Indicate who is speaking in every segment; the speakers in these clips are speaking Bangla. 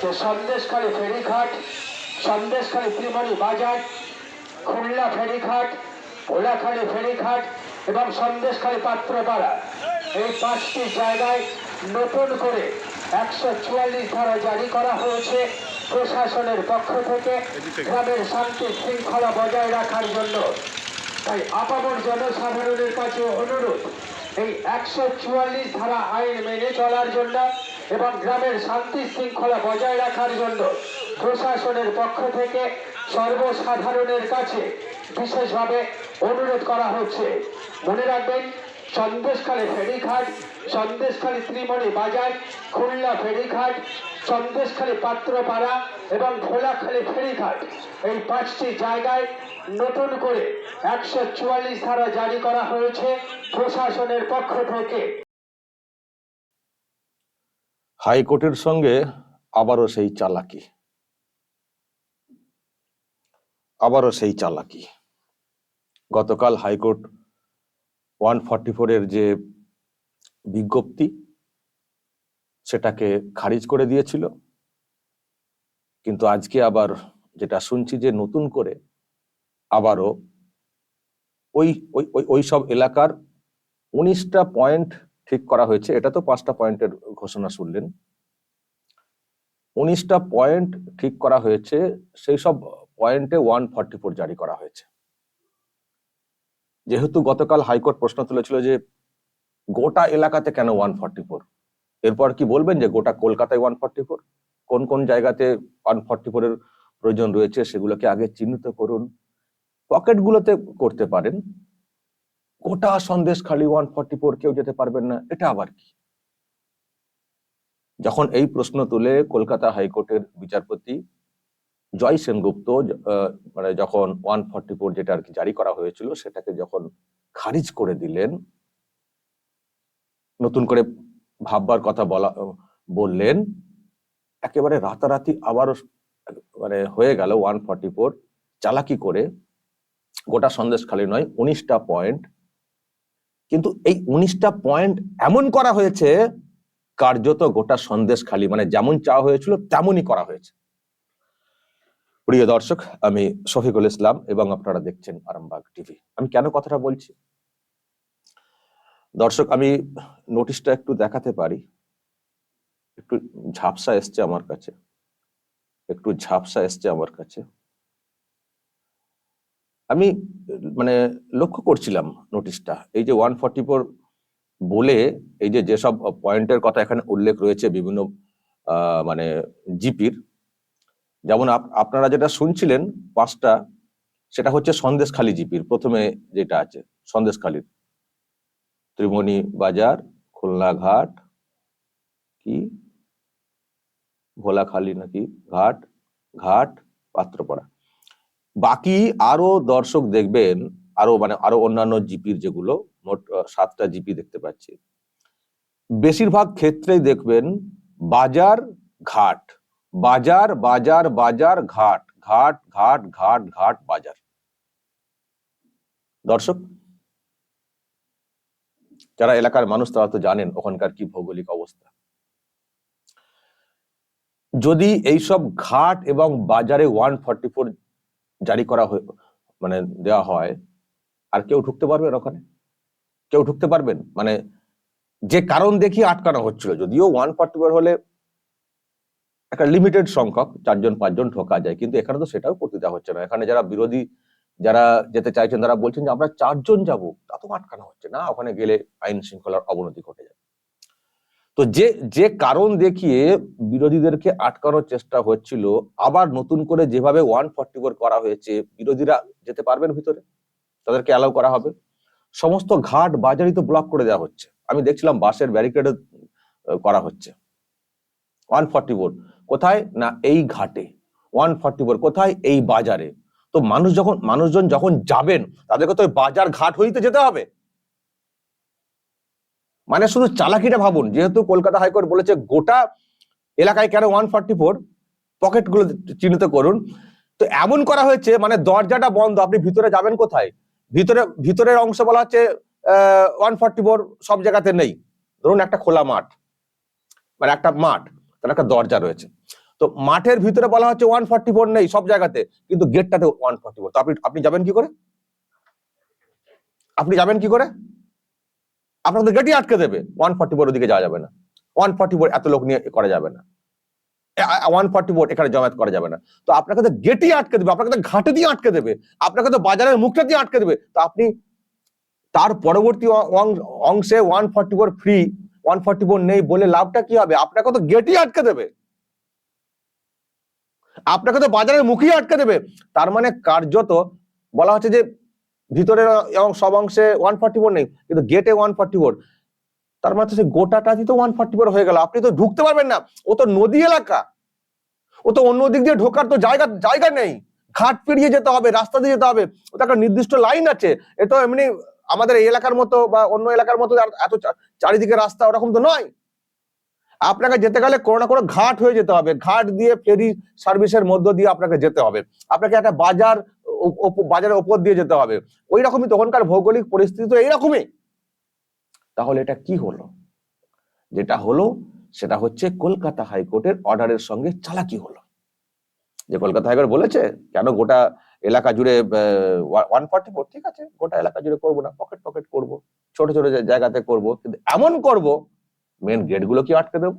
Speaker 1: যে সন্দেশখালী ফেরিঘাট, সন্দেশখালী ত্রিমণি বাজার, খুলনা ফেরিঘাট ভোলাখালী ফেরিঘাট এবং সন্দেশখালী পাত্রপাড়া। এই পাঁচটি জায়গায় নতুন করে একশো চুয়াল্লিশ ধারা জারি করা হয়েছে প্রশাসনের পক্ষ থেকে। গ্রামের শান্তি শৃঙ্খলা বজায় রাখার জন্য। তাই আপামর জনসাধারণের কাছে অনুরোধ, এই একশো চুয়াল্লিশ ধারা আইন মেনে চলার জন্য এবং গ্রামের শান্তি শৃঙ্খলা বজায় রাখার জন্য প্রশাসনের পক্ষ থেকে সর্বসাধারণের কাছে বিশেষভাবে অনুরোধ করা হচ্ছে। মনে রাখবেন, সন্দেশখালী ফেরিঘাট, সন্দেশখালী ত্রিমণি বাজার, খুলনা ফেরিঘাট, সন্দেশখালী পাত্রপাড়া এবং ভোলাখালী ফেরিঘাট এই পাঁচটি জায়গায় নতুন করে একশো চুয়াল্লিশ ধারা জারি করা হয়েছে প্রশাসনের পক্ষ থেকে।
Speaker 2: হাইকোর্টের সঙ্গে আবারও সেই চালাকি। আবারও সেই চালাকি। গতকাল হাইকোর্ট ওয়ান ফর্টি এর যে বিজ্ঞপ্তি, সেটাকে খারিজ করে দিয়েছিল। কিন্তু আজকে আবার যেটা শুনছি যে নতুন করে আবারও ওই, ওই- ওই সব এলাকার উনিশটা পয়েন্ট ঠিক করা হয়েছে। এটা তো পাঁচটা পয়েন্টের ঘোষণা শুনলেন। উনিশটা পয়েন্ট ঠিক করা হয়েছে, সেই সব পয়েন্টে ওয়ান ফর্টি ফোর জারি করা হয়েছে। যেহেতু গতকাল হাইকোর্ট প্রশ্ন তুলেছিল যে গোটা এলাকাতে কেন ওয়ান ফর্টি ফোর? এরপর কি বলবেন যে গোটা কলকাতায় ওয়ান ফর্টি ফোর? কোন কোন জায়গাতে ওয়ান ফর্টি ফোর এর প্রয়োজন রয়েছে সেগুলোকে আগে চিহ্নিত করুন। পকেটগুলোতে করতে পারেন। গোটা সন্দেশ খালি ওয়ান ফর্টি ফোর কেউ যেতে পারবেন না, এটা আবার কি? যখন এই প্রশ্ন তুলে কলকাতা হাইকোর্টের বিচারপতি জয় সেনগুপ্ত মানে যখন ওয়ান ফর্টি ফোর যেটা আর কি জারি করা হয়েছিল, সেটাকে যখন খারিজ করে দিলেন, নতুন করে ভাববার কথা বলা, বললেন, একেবারে রাতারাতি আবারও মানে হয়ে গেল ওয়ান ফর্টি ফোর চালাকি করে, গোটা সন্দেশ খালি নয়, উনিশটা পয়েন্ট কিন্তু এই উনিশটা পয়েন্ট এমন করা হয়েছে, কার্যত গোটা সন্দেশ খালি মানে যেমন চাওয়া হয়েছিল তেমনই করা হয়েছে। প্রিয় দর্শক, আমি শফিকুল ইসলাম এবং আপনারা দেখছেন আরামবাগ টিভি। আমি কেন কথাটা বলছি? দর্শক, আমি নোটিশটা একটু দেখাতে পারি। একটু ঝাপসা এসছে আমার কাছে। একটু ঝাপসা এসছে আমার কাছে। আমি মানে লক্ষ্য করছিলাম নোটিশটা এই যে ওয়ান ফর্টি ফোর বলে, এই যে যেসব পয়েন্টের কথা এখানে উল্লেখ রয়েছে বিভিন্ন মানে জিপির, যেমন আপ- আপনারা যেটা শুনছিলেন পাঁচটা, সেটা হচ্ছে সন্দেশখালী জিপির, প্রথমে যেটা আছে, সন্দেশখালীর। ত্রিমণি বাজার খুলনা ঘাট কি? ভোলাখালী নাকি? ঘাট ঘাট, পাত্রপাড়া। বাকি আরও দর্শক দেখবেন, আরও মানে আরও অন্যান্য জিপির যেগুলো, মোট সাতটা জিপি দেখতে পাচ্ছি। বেশিরভাগ ক্ষেত্রেই দেখবেন বাজার ঘাট। বাজার বাজার বাজার, ঘাট ঘাট ঘাট ঘাট ঘাট, বাজার। দর্শক? যারা এলাকার মানুষ, তারা তো জানেন ওখানকার কি ভৌগোলিক অবস্থা। যদি এইসব ঘাট এবং বাজারে ওয়ান ফর্টি ফোর জারি করা মানে দেওয়া হয়, আর কেউ ঢুকতে পারবেন ওখানে। কেউ ঢুকতে পারবেন মানে যে কারণ দেখিয়ে আটকানো হচ্ছিল, যদিও ওয়ান ফর্টি ফোর হলে একটা লিমিটেড সংখ্যক চারজন, পাঁচজন ঢোকা যায়, কিন্তু এখানে তো সেটাও করতে দেওয়া হচ্ছে না। এখানে যারা বিরোধী, যারা যেতে চাইছেন, তারা বলছেন যে আমরা চারজন যাব, তা তো আটকানো হচ্ছে না। ওখানে গেলে আইন শৃঙ্খলার অবনতি ঘটে যাবে। তো যে যে কারণ দেখিয়ে বিরোধীদেরকে আটকানোর চেষ্টা হচ্ছিল, আবার নতুন করে যেভাবে ওয়ান ফর্টি ফোর করা হয়েছে, বিরোধীরা যেতে পারবেন ভিতরে? তাদেরকে অ্যালাউ করা হবে? সমস্ত ঘাট বাজারই তো ব্লক করে দেওয়া হচ্ছে। আমি দেখছিলাম বাসের ব্যারিকেড করা হচ্ছে। ওয়ান ফর্টি ফোর, কোথায়? না, এই ঘাটে। ওয়ান ফর্টি ফোর, কোথায়? এই বাজারে। তো মানুষ যখন, মানুষজন যখন যাবেন, তাদেরকে তো বাজার ঘাট হইতে যেতে হবে। মানে শুধু চালাকিটা ভাবুন, যেহেতু কলকাতা হাইকোর্ট বলেছে গোটা এলাকায় কেন ওয়ান ফর্টি ফোর পকেটগুলো চিহ্নিত করুন। তো এমন করা হয়েছে মানে দরজাটা বন্ধ, আপনি ভিতরে যাবেন কোথায়? ভিতরে, ভিতরের অংশ বলা হচ্ছে ওয়ান ফর্টি ফোর সব জায়গাতে নেই। ধরুন একটা খোলা মাঠ মানে একটা মাঠ, তার একটা দরজা রয়েছে। তো মাঠের ভিতরে বলা হচ্ছে ওয়ান ফর্টি ফোর নেই সব জায়গাতে, কিন্তু গেটটাতে ওয়ান ফর্টি ফোর তো আপনি আপনি যাবেন কি করে? আপনি যাবেন কি করে? আপনাদের গেটই আটকে দেবে। ওয়ান ফর্টি ফোর ওদিকে যাওয়া যাবে না। ওয়ান ফর্টি ফোর এত লোক নিয়ে করা যাবে না। ওয়ান ফর্টি ফোর এখানে জমায়েত করা যাবে না। তো আপনাকে তো গেটই আটকে দেবে, আপনাকে তো ঘাটে দিয়ে আটকে দেবে, আপনাকে তো বাজারের মুখটা দিয়ে আটকে দেবে। তো আপনি তার পরবর্তী অংশে one forty four free one forty four নেই বলে লাভটা কি হবে? আপনাকে তো গেটই আটকে দেবে। আপনাকে তো বাজারের মুখেই আটকে দেবে। তার মানে কার্যত বলা হচ্ছে যে ভিতরের সব অংশে ওয়ান ফর্টি ফোর নেই, কিন্তু গেটে ওয়ান ফর্টি ফোর তার মানে সে গোটাটাই তো ওয়ান ফর্টি ফোর হয়ে গেল, আপনি তো ঢুকতে পারবেন না। ও তো নদী এলাকা। ও তো অন্য দিক দিয়ে ঢোকার তো জায়গা জায়গা নেই। ঘাট পেরিয়ে যেতে হবে, রাস্তা দিয়ে যেতে হবে। ও তো একটা নির্দিষ্ট লাইন আছে। এ তো এমনি আমাদের এই এলাকার মতো বা অন্য এলাকার মতো এত চারিদিকে রাস্তা ওরকম তো নয়। আপনাকে যেতে গেলে কোনো না কোনো ঘাট হয়ে যেতে হবে। ঘাট দিয়ে ফেরি সার্ভিসের মধ্য দিয়ে আপনাকে যেতে হবে। আপনাকে একটা বাজার বাজারের ওপর দিয়ে যেতে হবে। ওই রকমই তখনকার ভৌগোলিক পরিস্থিতি তো এইরকমই। তাহলে এটা কি হলো? যেটা হলো, সেটা হচ্ছে কলকাতা হাইকোর্টের অর্ডারের সঙ্গে চালাকি হলো। যে কলকাতা হাইকোর্ট বলেছে, কেন গোটা এলাকা জুড়ে ওয়ান ফর্টি ফোর ঠিক আছে, গোটা এলাকা জুড়ে করব না পকেট পকেট করব, ছোট ছোট জায়গাতে করব, কিন্তু এমন করব মেন গেটগুলোকে আটকে দেবো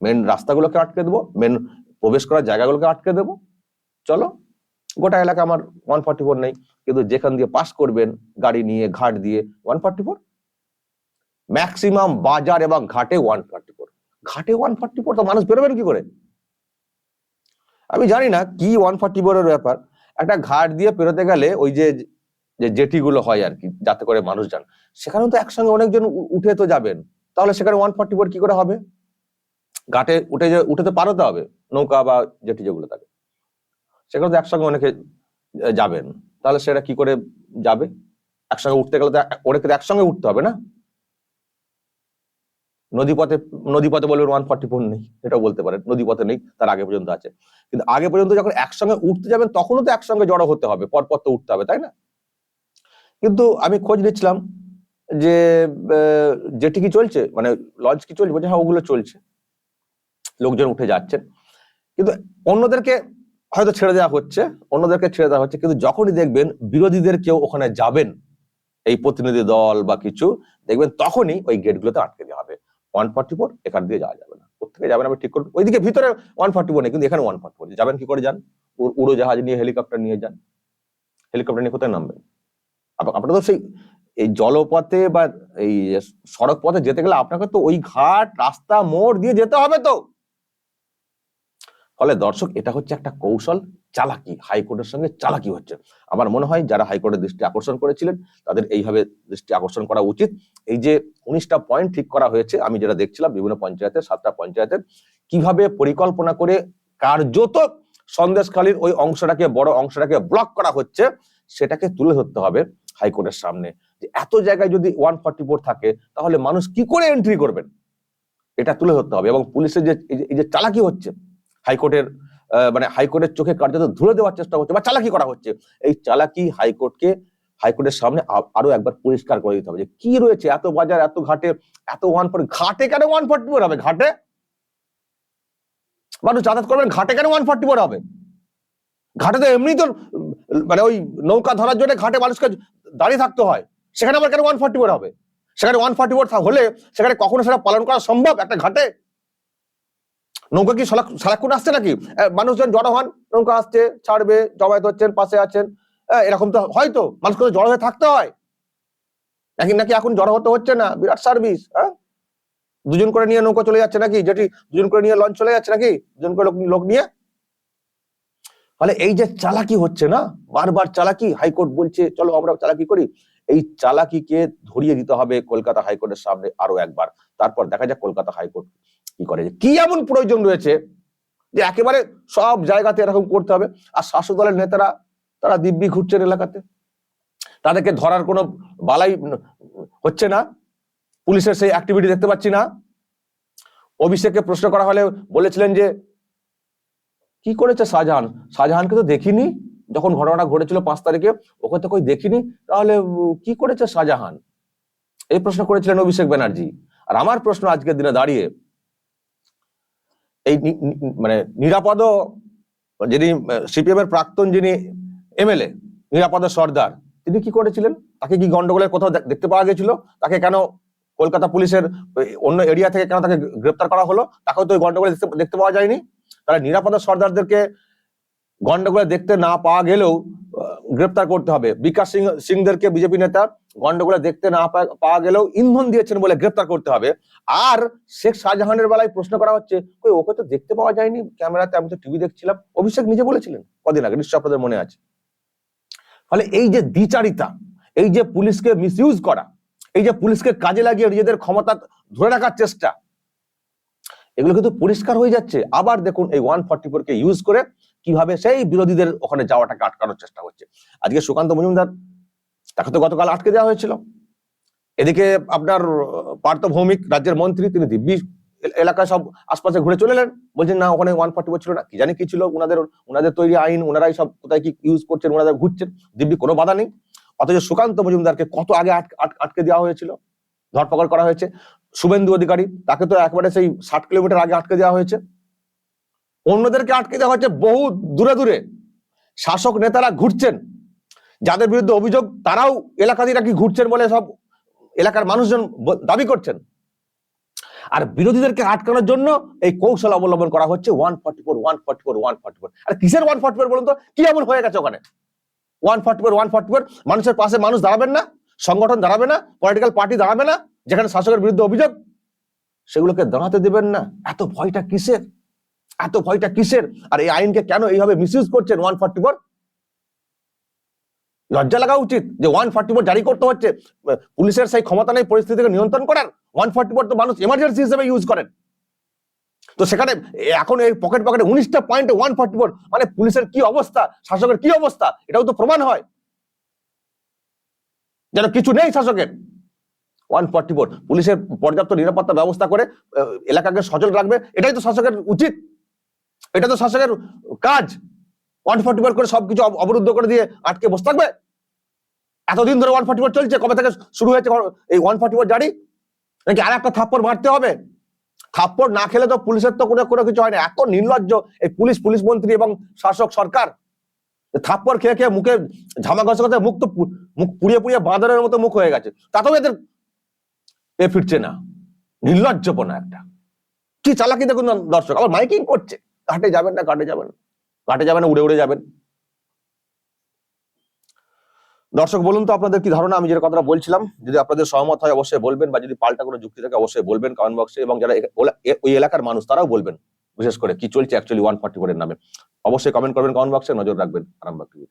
Speaker 2: মেন রাস্তাগুলোকে আটকে দেবো মেন প্রবেশ করার জায়গাগুলোকে আটকে দেবো। চলো গোটা এলাকা আমার ওয়ান ফর্টি ফোর নেই, কিন্তু যেখান দিয়ে পাস করবেন, গাড়ি নিয়ে, ঘাট দিয়ে ওয়ান ফর্টি ফোর ম্যাক্সিমাম বাজার এবং ঘাটে ওয়ান ফর্টি ফোর ঘাটে ওয়ান ফর্টি ফোর তো মানুষ বেরোবেন কি করে? আমি জানি না কি ওয়ান ফর্টি ফোর এর ব্যাপার। একটা ঘাট দিয়ে পেরোতে গেলে ওই যে যে জেটি গুলো হয় আর কি, যাতে করে মানুষ যান। সেখানেও তো একসঙ্গে অনেকজন উঠে তো যাবেন। তাহলে সেখানে ওয়ান ফর্টি ফোর কি করে হবে? ঘাটে উঠে উঠে তো পারোতে হবে, নৌকা বা জেটি যেগুলো থাকে। সেখানে তো একসঙ্গে অনেকে যাবেন। তাহলে সেটা কি করে যাবে? একসঙ্গে উঠতে গেলে তো ওদেরকে তো একসঙ্গে উঠতে হবে না? নদীপথে নদীপথে বলবেন ওয়ান ফর্টি ফোর নেই এটাও বলতে পারেন। নদীপথে নেই, তার আগে পর্যন্ত আছে। কিন্তু আগে পর্যন্ত যখন একসঙ্গে উঠতে যাবেন, তখনও তো একসঙ্গে জড়ো হতে হবে, পরপর তো উঠতে হবে, তাই না? কিন্তু আমি খোঁজ নিচ্ছিলাম যে জেটি কি চলছে? মানে লঞ্চ কি চলছে? বলছে হ্যাঁ ওগুলো চলছে। লোকজন উঠে যাচ্ছেন। কিন্তু অন্যদেরকে হয়তো ছেড়ে দেওয়া হচ্ছে, অন্যদেরকে ছেড়ে দেওয়া হচ্ছে, কিন্তু যখনই দেখবেন বিরোধীদের কেউ ওখানে যাবেন, এই প্রতিনিধি দল বা কিছু, দেখবেন তখনই ওই গেটগুলোতে আটকে দেওয়া হবে। ওয়ান ফর্টি ফোর এখান দিয়ে যাওয়া যাবে না। কোথেকে যাবেন আমি ঠিক করব ওইদিকে ভিতরে ওয়ান ফর্টি ফোর নেই, কিন্তু এখানে ওয়ান ফর্টি ফোর যাবেন কি করে যান? উড়- উড়োজাহাজ নিয়ে হেলিকপ্টার নিয়ে যান। হেলিকপ্টার নিয়ে কোথায় নামবেন? আপনার তো সেই, এই জলপথে বা এই সড়ক পথে যেতে গেলে আপনাকে তো ওই ঘাট, রাস্তা, মোড় দিয়ে যেতে হবে তো। ফলে দর্শক এটা হচ্ছে একটা কৌশল চালাকি, হাইকোর্টের সঙ্গে চালাকি হচ্ছে। আমার মনে হয় যারা হাইকোর্টের দৃষ্টি আকর্ষণ করেছিলেন, তাদের এইভাবে দৃষ্টি আকর্ষণ করা উচিত। এই যে উনিশটা পয়েন্ট ঠিক করা হয়েছে, আমি যেটা দেখছিলাম বিভিন্ন পঞ্চায়েতের, সাতটা পঞ্চায়েতের, কীভাবে পরিকল্পনা করে কার্যত সন্দেশখালীর ওই অংশটাকে, বড় অংশটাকে ব্লক করা হচ্ছে, সেটাকে তুলে ধরতে হবে হাইকোর্টের সামনে। যে এত জায়গায় যদি ওয়ান ফর্টি ফোর থাকে, তাহলে মানুষ কি করে এন্ট্রি করবেন? এটা তুলে ধরতে হবে এবং পুলিশের যে- এই যে চালাকি হচ্ছে হাইকোর্টের মানে হাইকোর্টের চোখে কার্যত ধুলে দেওয়ার চেষ্টা হচ্ছে বা চালাকি করা হচ্ছে। এই চালাকি হাইকোর্টকে, হাইকোর্টের সামনে আরও একবার পরিষ্কার করে দিতে হবে যে কি রয়েছে, এত বাজার, এত ঘাটে, এত ওয়ান ফোর ঘাটে কেন ওয়ান ফর্টি ফোর হবে? ঘাটে? মানুষ যাতায়াত করবেন ঘাটে কেন ওয়ান ফর্টি ফোর হবে? ঘাটে তো এমনি তো মানে ওই নৌকা ধরার জন্য ঘাটে মানুষকে দাঁড়িয়ে থাকতে হয়। সেখানে আবার কেন ওয়ান ফর্টি ফোর হবে? সেখানে ওয়ান ফর্টি ফোর হলে সেখানে কখনো সেটা পালন করা সম্ভব একটা ঘাটে? নৌকা কি সারাক্ষণ আসছে নাকি? মানুষজন জড়ো হন, নৌকা আসছে, ছাড়বে জমায়েত হচ্ছেন পাশে আছেন। এরকম তো হয়তো, মানুষকে জড়ো হয়ে থাকতে হয়। নাকি নাকি এখন জড়ো হতে হচ্ছে না? বিরাট সার্ভিস হ্যাঁ দুজন করে নিয়ে নৌকা চলে যাচ্ছে নাকি? যেটি দুজন করে নিয়ে লঞ্চ চলে যাচ্ছে নাকি? দুজন করে লোক- লোক নিয়ে? ফলে এই যে চালাকি হচ্ছে না? বারবার চালাকি, হাইকোর্ট বলছে, চলো আমরা চালাকি করি। এই চালাকিকে ধরিয়ে দিতে হবে কলকাতা হাইকোর্টের সামনে আরও একবার। তারপর দেখা যাক কলকাতা হাইকোর্ট কি করে? কি এমন প্রয়োজন রয়েছে যে একেবারে সব জায়গাতে এরকম করতে হবে? আর শাসক দলের নেতারা, তারা দিব্যি ঘুরছেন এলাকাতে। তাদেরকে ধরার কোনো বালাই হচ্ছে না। পুলিশের সেই অ্যাক্টিভিটি দেখতে পাচ্ছি না। অভিষেককে প্রশ্ন করা হলে বলেছিলেন যে, কি করেছে শাহজাহান? শাহজাহানকে তো দেখিনি। যখন ঘটনাটা ঘটেছিল পাঁচ তারিখে, ওকে তো কই দেখিনি। তাহলে কি করেছে শাহজাহান? এই প্রশ্ন করেছিলেন অভিষেক ব্যানার্জি। আর আমার প্রশ্ন আজকের দিনে দাঁড়িয়ে এই মানে নিরাপদ যিনি সিপিএম এর প্রাক্তন যিনি এমএলএ, নিরাপদ সর্দার, তিনি কি করেছিলেন? তাকে কি গন্ডগোলের কোথাও দেখতে পাওয়া গেছিল? তাকে কেন কলকাতা পুলিশের অন্য এরিয়া থেকে কেন তাকে গ্রেপ্তার করা হলো? তাকেও তো ওই গন্ডগোলে দেখতে পাওয়া যায়নি। তারা নিরাপদ সর্দারদেরকে গন্ডগোলে দেখতে না পাওয়া গেলেও গ্রেপ্তার করতে হবে। বিকাশ সিং, সিংদেরকে বিজেপি নেতা গন্ডগোলে দেখতে না পাওয়া গেলেও ইন্ধন দিয়েছেন বলে গ্রেপ্তার করতে হবে। আর শেখ শাহজাহানের বেলায় প্রশ্ন করা হচ্ছে, কই, ওকে তো দেখতে পাওয়া যায়নি ক্যামেরাতে, আমি তো টিভি দেখছিলাম। অভিষেক নিজে বলেছিলেন কদিন আগে নিশ্চয় আপনাদের মনে আছে। ফলে এই যে দ্বিচারিতা, এই যে পুলিশকে মিসইউজ করা, এই যে পুলিশকে কাজে লাগিয়ে নিজেদের ক্ষমতা ধরে রাখার চেষ্টা, এগুলো কিন্তু পরিষ্কার হয়ে যাচ্ছে। আবার দেখুন এই ওয়ান ফর্টি কে ইউজ করে কীভাবে সেই বিরোধীদের ওখানে যাওয়াটাকে আটকানোর চেষ্টা হচ্ছে আজকে সুকান্ত মজুমদার, তাকে তো গতকাল আটকে দেওয়া হয়েছিল। এদিকে আপনার পার্থ ভৌমিক, রাজ্যের মন্ত্রী, তিনি দিব্যি এলাকায় সব আশপাশে ঘুরে চলে এলেন। বলছেন, না, ওখানে ওয়ান ফর্টি ছিল না। কি জানি কি ছিল ওনাদের ওনাদের তৈরি আইন ওনারাই সব কোথায় কি ইউজ করছেন ওনারা ঘুরছেন। দিব্যি কোনো বাধা নেই। অথচ সুকান্ত মজুমদারকে কত আগে আট- আট- আটকে দেওয়া হয়েছিল, ধরপকড় করা হয়েছে। শুভেন্দু অধিকারী, তাকে তো একবারে সেই ষাট কিলোমিটার আগে আটকে দেওয়া হয়েছে। অন্যদেরকে আটকে দেওয়া হচ্ছে বহু দূরে দূরে। শাসক নেতারা ঘুরছেন। যাদের বিরুদ্ধে অভিযোগ, তারাও এলাকাতে নাকি ঘুরছেন বলে সব এলাকার মানুষজন দাবি করছেন। আর বিরোধীদেরকে আটকানোর জন্য এই কৌশল অবলম্বন করা হচ্ছে one forty four, one forty four, one forty four. আর কিসের ওয়ান ফর্টি ফোর বলুন তো? কি এমন হয়ে গেছে ওখানে? One forty four, one forty four, মানুষের পাশে মানুষ দাঁড়াবেন না, সংগঠন দাঁড়াবে না, পলিটিক্যাল পার্টি দাঁড়াবে না, যেখানে শাসকের বিরুদ্ধে অভিযোগ, সেগুলোকে দাঁড়াতে দেবেন না। এত ভয়টা কিসের? এত ভয়টা কিসের? আর এই আইনকে কেন এইভাবে মিসইউজ করছেন ওয়ান ফর্টি ফোর? লজ্জা লাগা উচিত যে ওয়ান ফর্টি ফোর জারি করতে হচ্ছে। পুলিশের সেই ক্ষমতা নেই পরিস্থিতিকে নিয়ন্ত্রণ করার। ওয়ান ফর্টি ফোর তো মানুষ এমার্জেন্সি হিসেবে ইউজ করেন। তো সেখানে এখন এই পকেট পকেটে উনিশটা পয়েন্টে ওয়ান ফর্টি ফোর মানে পুলিশের কি অবস্থা? শাসকের কি অবস্থা? এটাও তো প্রমাণ হয়। যেন কিছু নেই শাসকের। ওয়ান ফর্টি ফোর, পুলিশের পর্যাপ্ত নিরাপত্তা ব্যবস্থা করে এলাকাকে সচল রাখবে। এটাই তো শাসকের উচিত। এটা তো শাসকের কাজ। ওয়ান ফর্টি ফোর করে সবকিছু অবরুদ্ধ করে দিয়ে আটকে বসে থাকবে। এতদিন ধরে ওয়ান ফর্টি ফোর চলছে, কবে থেকে শুরু হয়েছে এই ওয়ান ফর্টি ফোর জারি? নাকি আর একটা থাপ্পড় মারতে হবে? থাপ্পড় না খেলে তো পুলিশের তো কোনো কোনো কিছু হয় না। এত নির্লজ্জ এই পুলিশ পুলিশ মন্ত্রী এবং শাসক সরকার। থাপ্পড় খেয়ে খেয়ে মুখে ঝামা ঘষে ঘষে মুখ তো মুখ পুড়িয়ে পুড়িয়ে বাঁদরের মতো মুখ হয়ে গেছে। তাতেও এদের এ ফিরছে না। নির্লজ্জপনা একটা। কি চালাকি দেখুন দর্শক, আবার মাইকিং করছে। ঘাটে যাবেন না, ঘাটে যাবেন। ঘাটে যাবেন উড়ে উড়ে যাবেন। দর্শক, বলুন তো আপনাদের কি ধারণা? আমি যে কথাটা বলছিলাম, যদি আপনাদের সহমত হয়, অবশ্যই বলবেন, বা যদি পাল্টা কোনো যুক্তি থাকে, অবশ্যই বলবেন কমেন্ট বক্সে এবং যারা ওই এলাকার মানুষ, তারাও বলবেন, বিশেষ করে কি চলছে অ্যাকচুয়ালি ওয়ান ফর্টি নামে। অবশ্যই কমেন্ট করবেন কমেন্ট বক্সে নজর রাখবেন, আরামবাগ টিভি